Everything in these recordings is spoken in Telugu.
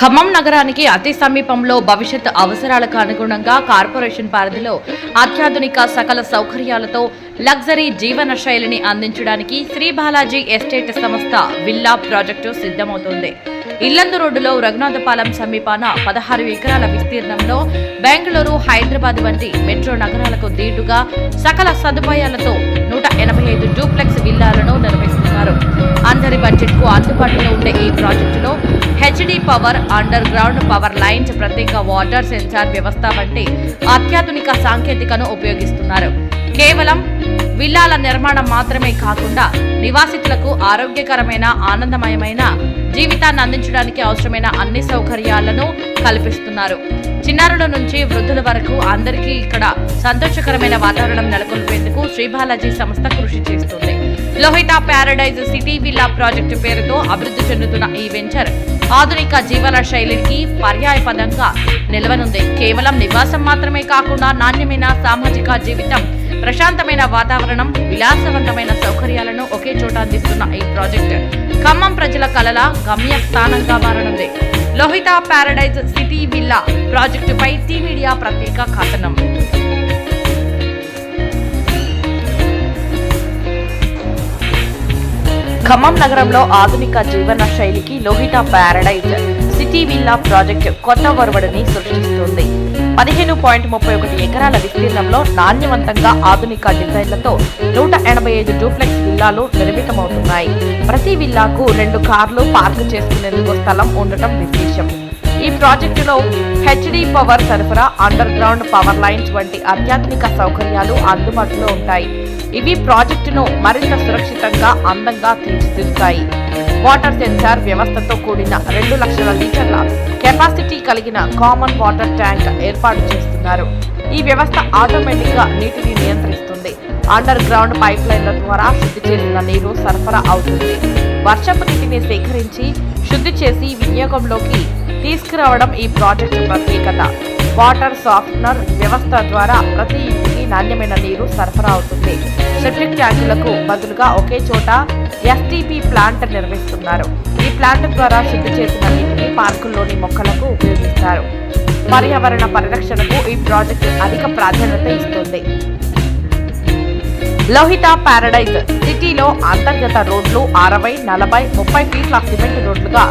ఖమ్మం నగరానికి అతి సమీపంలో భవిష్యత్ అవసరాలకు అనుగుణంగా కార్పొరేషన్ పరిధిలో అత్యాధునిక సకల సౌకర్యాలతో లగ్జరీ జీవన శైలిని అందించడానికి శ్రీ బాలాజీ ఎస్టేట్ సంస్థ విల్లా ప్రాజెక్టు సిద్ధమవుతోంది. ఇల్లందు రోడ్డులో రఘునాథపాలెం సమీపాన పదహారు ఎకరాల విస్తీర్ణంలో బెంగళూరు హైదరాబాద్ వంటి మెట్రో నగరాలకు దీటుగా సకల సదుపాయాలతో నూట ఎనభై ఐదు డూప్లెక్స్ విల్లాలను నిర్మిస్తున్నారు. అందరి బడ్జెట్కు అందుబాటులో ఉండే ఈ ప్రాజెక్టులో HD power underground power lines ప్రత్యేక వాటర్ సెన్సార్ వ్యవస్థ వంటి అత్యాధునిక సాంకేతికను ఉపయోగిస్తున్నారు. కేవలం విల్లాల నిర్మాణం మాత్రమే కాకుండా నివాసితులకు ఆరోగ్యకరమైన ఆనందమయమైన జీవితాన్ని అందించడానికి అవసరమైన అన్ని సౌకర్యాలను కల్పిస్తున్నారు. చిన్నారుల నుంచి వృద్ధుల వరకు అందరికీ ఇక్కడ సంతోషకరమైన వాతావరణం నెలకొల్పేందుకు శ్రీబాలాజీ సంస్థ కృషి చేస్తుంది. Lohita paradise city villa project పేరుతో అభివృద్ధి చెందుతున్న ఈ వెంచర్ ఆధునిక జీవన శైలికి పర్యాయపదంగా నిలవనుంది. కేవలం నివాసం మాత్రమే కాకుండా నాణ్యమైన సామాజిక జీవితం ప్రశాంతమైన వాతావరణం విలాసవంతమైన సౌకర్యాలను ఒకే చోట అందిస్తున్న ఈ ప్రాజెక్ట్ ఖమ్మం ప్రజల కలల గమ్య స్థానంగా మారనుంది. లోహిత ప్యారడైజ్ సిటీ విల్లా ప్రాజెక్టుపై టీ మీడియా ప్రత్యేక కథనం ఖమ్మం నగరంలో ఆధునిక జీవన శైలికి Lohitha paradise. City villa project కొత్త ఒరవడిని సృష్టిస్తుంది. పదిహేను పాయింట్ ముప్పై ఒకటి ఎకరాల విస్తీర్ణంలో నాణ్యవంతంగా ఆధునిక డిజైన్లతో నూట ఎనభై ఐదు డూప్లెక్స్ విల్లాలు నిర్మితమవుతున్నాయి. ప్రతి విల్లాకు రెండు కార్లు పార్క్ చేసుకునేందుకు స్థలం ఉండటం విశేషం. ఈ ప్రాజెక్టులో హెచ్డి పవర్ సరఫరా అండర్ గ్రౌండ్ పవర్ లైన్స్ వంటి అత్యాధునిక సౌకర్యాలు అందుబాటులో ఉంటాయి. ఇవి ప్రాజెక్టును మరింత సురక్షితంగా అందంగా తీర్చిదిద్దుతాయి. వాటర్ సెన్సార్ వ్యవస్థతో కూడిన రెండు లక్షల లీటర్ల కెపాసిటీ కలిగిన కామన్ వాటర్ ట్యాంక్ ఏర్పాటు చేస్తున్నారు. ఈ వ్యవస్థ ఆటోమేటిక్గా నీటిని నియంత్రిస్తుంది. అండర్ గ్రౌండ్ పైప్ లైన్ల ద్వారా శుద్ధి చేసిన నీరు సరఫరా అవుతుంది. వర్షపు నీటిని సేకరించి శుద్ధి చేసి వినియోగంలోకి తీసుకురావడం ఈ ప్రాజెక్టు ప్రత్యేకత. వాటర్ సాఫ్ట్నర్ వ్యవస్థ ద్వారా ప్రతి ఇంటికి నాణ్యమైన నీరు సరఫరా అవుతుంది. సెప్టిక్ ట్యాంకులకు బదులుగా ఒకే చోట ఎస్టీపీ ప్లాంట్ నిర్మిస్తున్నారు. ఈ ప్లాంట్ ద్వారా శుద్ధి చేసిన నీటిని పార్కుల్లోని మొక్కలకు ఉపయోగిస్తారు. పర్యావరణ పరిరక్షణకు ఈ ప్రాజెక్టు అధిక ప్రాధాన్యత ఇస్తుంది. లోహిత పారడైజ్ సిటీలో అంతర్గత రోడ్లు అరవై నలభై ముప్పై ఫీట్ల సిమెంట్ రోడ్లుగా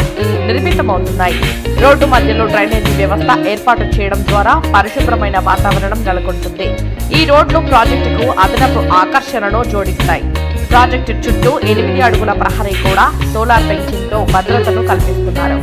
నిర్మితమవుతున్నాయి. రోడ్డు మధ్యలో డ్రైనేజీ వ్యవస్థ ఏర్పాటు చేయడం ద్వారా పరిశుభ్రమైన వాతావరణం నెలకొంటుంది. ఈ రోడ్లు ప్రాజెక్టుకు అదనపు ఆకర్షణను జోడిస్తాయి. ప్రాజెక్టు చుట్టూ ఎనిమిది అడుగుల ప్రహరీ కూడా సోలార్ ఫెన్సింగ్ భద్రతను కల్పిస్తున్నారు.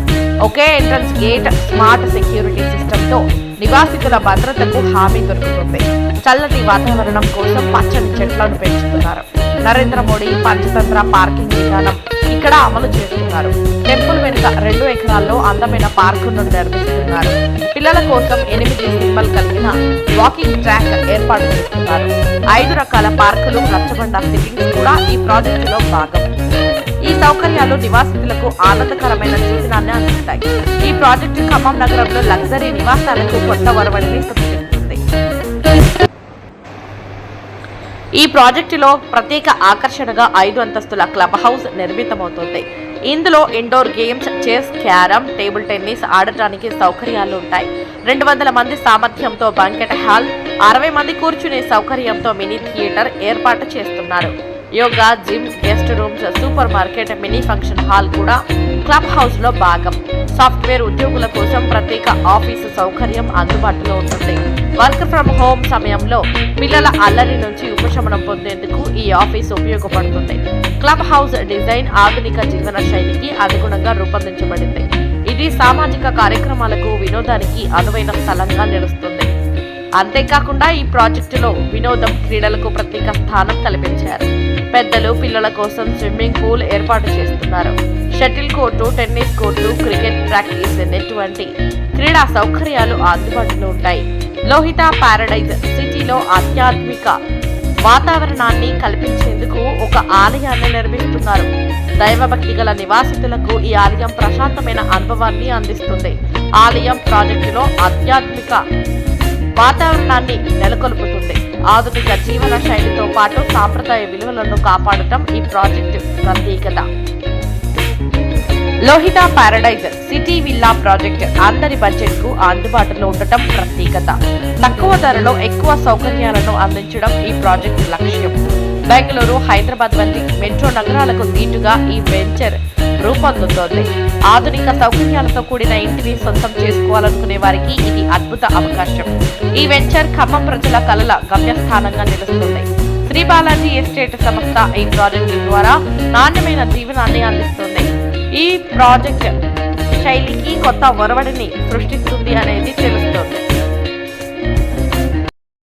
ఒకే ఎంట్రన్స్ గేట్ స్మార్ట్ సెక్యూరిటీ సిస్టంతో నివాసితుల భద్రతకు హామీ దొరుకుతుంది. చల్లటి వాతావరణం కోసం పచ్చని చెట్లను పెంచుతున్నారు. నరేంద్ర మోడీ పంచతంత్ర పార్కింగ్ విధానం ఇక్కడ అమలు చేస్తున్నారు. టెంపుల్ వెనుక రెండు ఎకరాల్లో అందమైన పార్కును నిర్మిస్తున్నారు. పిల్లల కోసం ఎనిమిది సింబల్ కలిగిన వాకింగ్ ట్రాక్ ఏర్పాటు చేస్తున్నారు. ఐదు రకాల పార్కులు రచ్చబండ సిట్టింగ్స్ కూడా ఈ ప్రాజెక్టులో భాగం. ఈ సౌకర్యాలు నివాసితులకు ఆనందకరమైన జీవనాన్ని అందిస్తాయి. ఈ ప్రాజెక్టు ఖమ్మం నగరంలో లగ్జరీ నివాసాలకు కొత్త వరవడిని ఈ ప్రాజెక్టులో ప్రత్యేక ఆకర్షణగా ఐదు అంతస్తుల క్లబ్ హౌస్ నిర్మితమవుతుంది. ఇందులో indoor games chess carrom table tennis ఆడటానికి సౌకర్యాలు ఉంటాయి. రెండు వందల మంది సామర్థ్యంతో బంకెట్ హాల్ అరవై మంది కూర్చునే సౌకర్యంతో మినీ థియేటర్ ఏర్పాటు చేస్తున్నారు. Yoga gym guest rooms supermarket mini function hall కూడా క్లబ్ హౌస్లో భాగం. సాఫ్ట్వేర్ ఉద్యోగుల కోసం ప్రత్యేక ఆఫీసు సౌకర్యం అందుబాటులో ఉంటుంది. వర్క్ ఫ్రం హోమ్ సమయంలో పిల్లల అల్లరి నుంచి ఉపశమనం పొందేందుకు ఈ ఆఫీస్ ఉపయోగపడుతుంది. క్లబ్ హౌస్ డిజైన్ ఆధునిక జీవన శైలికి అనుగుణంగా రూపొందించబడింది. ఇది సామాజిక కార్యక్రమాలకు వినోదానికి అనువైన స్థలంగా నిలుస్తుంది. అంతేకాకుండా ఈ ప్రాజెక్టులో వినోదం క్రీడలకు ప్రత్యేక స్థానం కల్పించారు. పెద్దలు పిల్లల కోసం స్విమ్మింగ్ పూల్ ఏర్పాటు చేస్తున్నారు. Shuttle court tennis court cricket practice net వంటి క్రీడా సౌకర్యాలు అందుబాటులో ఉంటాయి. లోహిత ప్యారడైజ్ సిటీలో ఆధ్యాత్మిక వాతావరణాన్ని కల్పించేందుకు ఒక ఆలయాన్ని నిర్మిస్తున్నారు. దైవభక్తి గల నివాసితులకు ఈ ఆలయం ప్రశాంతమైన అనుభవాన్ని అందిస్తుంది. ఆలయం ప్రాజెక్టులో ఆధ్యాత్మిక వాతావరణాన్ని నెలకొల్పుతుంది. ఆధునిక జీవన శైలితో పాటు సాంప్రదాయ విలువలను కాపాడటం ఈ ప్రాజెక్టు ప్రత్యేకత. Lohitha paradise city villa project అందరి బడ్జెట్కు అందుబాటులో ఉండటం ప్రత్యేకత. తక్కువ ధరలో ఎక్కువ సౌకర్యాలను అందించడం ఈ ప్రాజెక్టు లక్ష్యం. బెంగళూరు హైదరాబాద్ వంటి మెట్రో నగరాలకు దీటుగా ఈ వెంచర్ రూపొందుతోంది. ఆధునిక సౌకర్యాలతో కూడిన ఇంటిని సొంతం చేసుకోవాలనుకునే వారికి ఇది అద్భుత అవకాశం. ఈ వెంచర్ ఖమ్మం ప్రజల కలల గమ్యస్థానంగా నిలుస్తుంది. శ్రీ బాలాజీ ఎస్టేట్ సంస్థ ఈ ప్రాజెక్టు ద్వారా నాణ్యమైన జీవనాన్ని అందిస్తుంది. ఈ ప్రాజెక్ట్ శైలికి కొత్త ఒరవడిని సృష్టిస్తుంది అనేది తెలుస్తోంది.